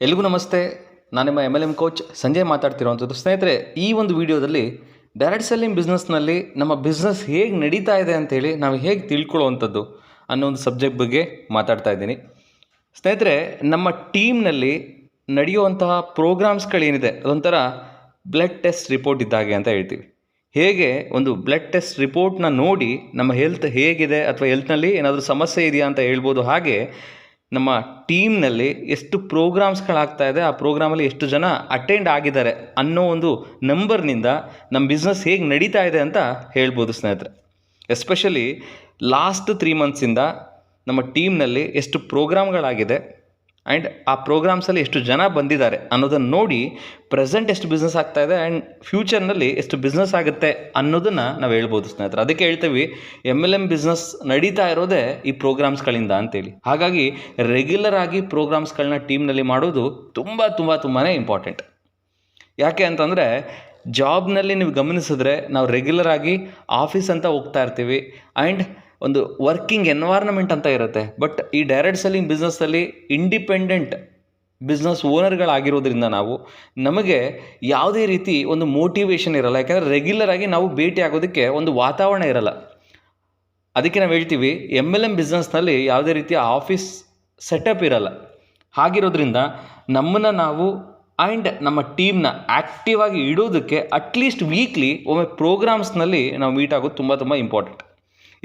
ಎಲ್ರಿಗೂ ನಮಸ್ತೆ. ನಾನು ನಿಮ್ಮ M L M coach Sanjay ಮಾತಾಡ್ತಿರೋವಂಥದ್ದು. ಸ್ನೇಹಿತರೆ, ಈ ಒಂದು ವಿಡಿಯೋದಲ್ಲಿ ಡೈರೆಕ್ಟ್ ಸೆಲ್ಲಿಂಗ್ ಬಿಸ್ನೆಸ್ನಲ್ಲಿ ನಮ್ಮ ಬಿಸ್ನೆಸ್ ಹೇಗೆ ನಡೀತಾ ಇದೆ ಅಂಥೇಳಿ ನಾವು ಹೇಗೆ ತಿಳ್ಕೊಳ್ಳುವಂಥದ್ದು ಅನ್ನೋ ಒಂದು ಸಬ್ಜೆಕ್ಟ್ ಬಗ್ಗೆ ಮಾತಾಡ್ತಾ ಇದ್ದೀನಿ. ಸ್ನೇಹಿತರೆ, ನಮ್ಮ ಟೀಮ್ನಲ್ಲಿ ನಡೆಯುವಂತಹ ಪ್ರೋಗ್ರಾಮ್ಸ್ಗಳೇನಿದೆ ಅದೊಂಥರ ಬ್ಲಡ್ ಟೆಸ್ಟ್ ರಿಪೋರ್ಟ್ ಇದ್ದಾಗೆ ಅಂತ ಹೇಳ್ತೀವಿ. ಹೇಗೆ ಒಂದು ಬ್ಲಡ್ ಟೆಸ್ಟ್ ರಿಪೋರ್ಟ್ನ ನೋಡಿ ನಮ್ಮ ಹೆಲ್ತ್ ಹೇಗಿದೆ ಅಥವಾ ಹೆಲ್ತ್ನಲ್ಲಿ ಏನಾದರೂ ಸಮಸ್ಯೆ ಇದೆಯಾ ಅಂತ ಹೇಳ್ಬೋದು ಹಾಗೆ ನಮ್ಮ ಟೀಮ್ನಲ್ಲಿ ಎಷ್ಟು ಪ್ರೋಗ್ರಾಮ್ಸ್ಗಳಾಗ್ತಾ ಇದೆ ಆ ಪ್ರೋಗ್ರಾಮಲ್ಲಿ ಎಷ್ಟು ಜನ ಅಟೆಂಡ್ ಆಗಿದ್ದಾರೆ ಅನ್ನೋ ಒಂದು ನಂಬರ್ನಿಂದ ನಮ್ಮ ಬಿಸ್ನೆಸ್ ಹೇಗೆ ನಡೀತಾ ಇದೆ ಅಂತ ಹೇಳ್ಬೋದು ಸ್ನೇಹಿತರೆ. ಎಸ್ಪೆಷಲಿ ಲಾಸ್ಟ್ ತ್ರೀ ಮಂತ್ಸಿಂದ ನಮ್ಮ ಟೀಮ್ನಲ್ಲಿ ಎಷ್ಟು ಪ್ರೋಗ್ರಾಮ್ಗಳಾಗಿದೆ ಆ್ಯಂಡ್ ಆ ಪ್ರೋಗ್ರಾಮ್ಸಲ್ಲಿ ಎಷ್ಟು ಜನ ಬಂದಿದ್ದಾರೆ ಅನ್ನೋದನ್ನು ನೋಡಿ ಪ್ರೆಸೆಂಟ್ ಎಷ್ಟು ಬಿಸ್ನೆಸ್ ಆಗ್ತಾ ಇದೆ ಆ್ಯಂಡ್ ಫ್ಯೂಚರ್ನಲ್ಲಿ ಎಷ್ಟು ಬಿಸ್ನೆಸ್ ಆಗುತ್ತೆ ಅನ್ನೋದನ್ನು ನಾವು ಹೇಳ್ಬೋದು ಸ್ನೇಹಿತರೆ. ಅದಕ್ಕೆ ಹೇಳ್ತೀವಿ ಎಂ ಎಲ್ ಎಂ ಬಿಸ್ನೆಸ್ ನಡೀತಾ ಇರೋದೇ ಈ ಪ್ರೋಗ್ರಾಮ್ಸ್ಗಳಿಂದ ಅಂತೇಳಿ. ಹಾಗಾಗಿ ರೆಗ್ಯುಲರ್ ಆಗಿ ಪ್ರೋಗ್ರಾಮ್ಸ್ಗಳನ್ನ ಟೀಮ್ನಲ್ಲಿ ಮಾಡೋದು ತುಂಬ ತುಂಬ ತುಂಬಾ ಇಂಪಾರ್ಟೆಂಟ್ ಯಾಕೆ ಅಂತಂದರೆ ಜಾಬ್ನಲ್ಲಿ ನೀವು ಗಮನಿಸಿದ್ರೆ ನಾವು ರೆಗ್ಯುಲರ್ ಆಗಿ ಆಫೀಸ್ ಅಂತ ಹೋಗ್ತಾ ಇರ್ತೀವಿ. ಆ್ಯಂಡ್ ಒಂದು ವರ್ಕಿಂಗ್ ಎನ್ವೈರ್ನಮೆಂಟ್ ಅಂತ ಇರುತ್ತೆ. ಬಟ್ ಈ ಡೈರೆಕ್ಟ್ ಸೆಲ್ಲಿಂಗ್ ಬಿಸ್ನೆಸ್ಸಲ್ಲಿ ಇಂಡಿಪೆಂಡೆಂಟ್ ಬಿಸ್ನೆಸ್ ಓನರ್ಗಳಾಗಿರೋದ್ರಿಂದ ನಾವು ನಮಗೆ ಯಾವುದೇ ರೀತಿ ಒಂದು ಮೋಟಿವೇಶನ್ ಇರಲ್ಲ. ಯಾಕಂದರೆ ರೆಗ್ಯುಲರ್ ಆಗಿ ನಾವು ಭೇಟಿ ಆಗೋದಕ್ಕೆ ಒಂದು ವಾತಾವರಣ ಇರಲ್ಲ. ಅದಕ್ಕೆ ನಾವು ಹೇಳ್ತೀವಿ ಎಂ ಎಲ್ ಎಂ ಬಿಸ್ನೆಸ್ನಲ್ಲಿ ಯಾವುದೇ ರೀತಿಯ ಆಫೀಸ್ ಸೆಟಪ್ ಇರಲ್ಲ. ಹಾಗಿರೋದ್ರಿಂದ ನಮ್ಮನ್ನು ನಾವು ಆ್ಯಂಡ್ ನಮ್ಮ ಟೀಮ್ನ ಆ್ಯಕ್ಟಿವ್ ಆಗಿ ಇಡೋದಕ್ಕೆ ಅಟ್ಲೀಸ್ಟ್ ವೀಕ್ಲಿ ಒಮ್ಮೆ ಪ್ರೋಗ್ರಾಮ್ಸ್ನಲ್ಲಿ ನಾವು ಮೀಟ್ ಆಗೋದು ತುಂಬ ತುಂಬ ಇಂಪಾರ್ಟೆಂಟ್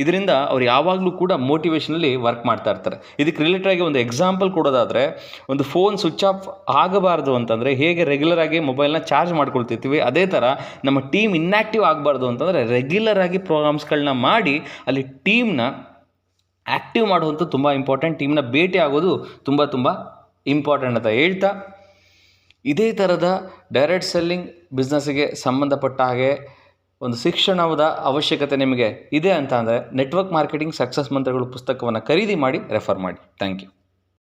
ಇದರಿಂದ ಅವ್ರು ಯಾವಾಗಲೂ ಕೂಡ ಮೋಟಿವೇಶನಲ್ಲಿ ವರ್ಕ್ ಮಾಡ್ತಾ ಇರ್ತಾರೆ. ಇದಕ್ಕೆ ರಿಲೇಟೆಡ್ ಆಗಿ ಒಂದು ಎಕ್ಸಾಂಪಲ್ ಕೊಡೋದಾದರೆ, ಒಂದು ಫೋನ್ ಸ್ವಿಚ್ ಆಫ್ ಆಗಬಾರ್ದು ಅಂತಂದರೆ ಹೇಗೆ ರೆಗ್ಯುಲರ್ ಆಗಿ ಮೊಬೈಲ್ನ ಚಾರ್ಜ್ ಮಾಡ್ಕೊಳ್ತಿರ್ತೀವಿ, ಅದೇ ಥರ ನಮ್ಮ ಟೀಮ್ ಇನ್ಆಕ್ಟಿವ್ ಆಗಬಾರ್ದು ಅಂತಂದರೆ ರೆಗ್ಯುಲರ್ ಆಗಿ ಪ್ರೋಗ್ರಾಮ್ಸ್ಗಳನ್ನ ಮಾಡಿ ಅಲ್ಲಿ ಟೀಮ್ನ ಆ್ಯಕ್ಟಿವ್ ಮಾಡುವಂಥ ತುಂಬ ಇಂಪಾರ್ಟೆಂಟ್ ಟೀಮ್ನ ಭೇಟಿ ಆಗೋದು ತುಂಬ ತುಂಬ ಇಂಪಾರ್ಟೆಂಟ್ ಅಂತ ಹೇಳ್ತಾ, ಇದೇ ಥರದ ಡೈರೆಕ್ಟ್ ಸೆಲ್ಲಿಂಗ್ ಬಿಸ್ನೆಸ್ಸಿಗೆ ಸಂಬಂಧಪಟ್ಟ ಹಾಗೆ ಒಂದು ಶಿಕ್ಷಣದ ಅವಶ್ಯಕತೆ ನಿಮಗೆ ಇದೆ ಅಂತ ಅಂದರೆ ನೆಟ್ವರ್ಕ್ ಮಾರ್ಕೆಟಿಂಗ್ ಸಕ್ಸಸ್ ಮಂತ್ರಗಳು ಪುಸ್ತಕವನ್ನು ಖರೀದಿ ಮಾಡಿ ರೆಫರ್ ಮಾಡಿ. Thank you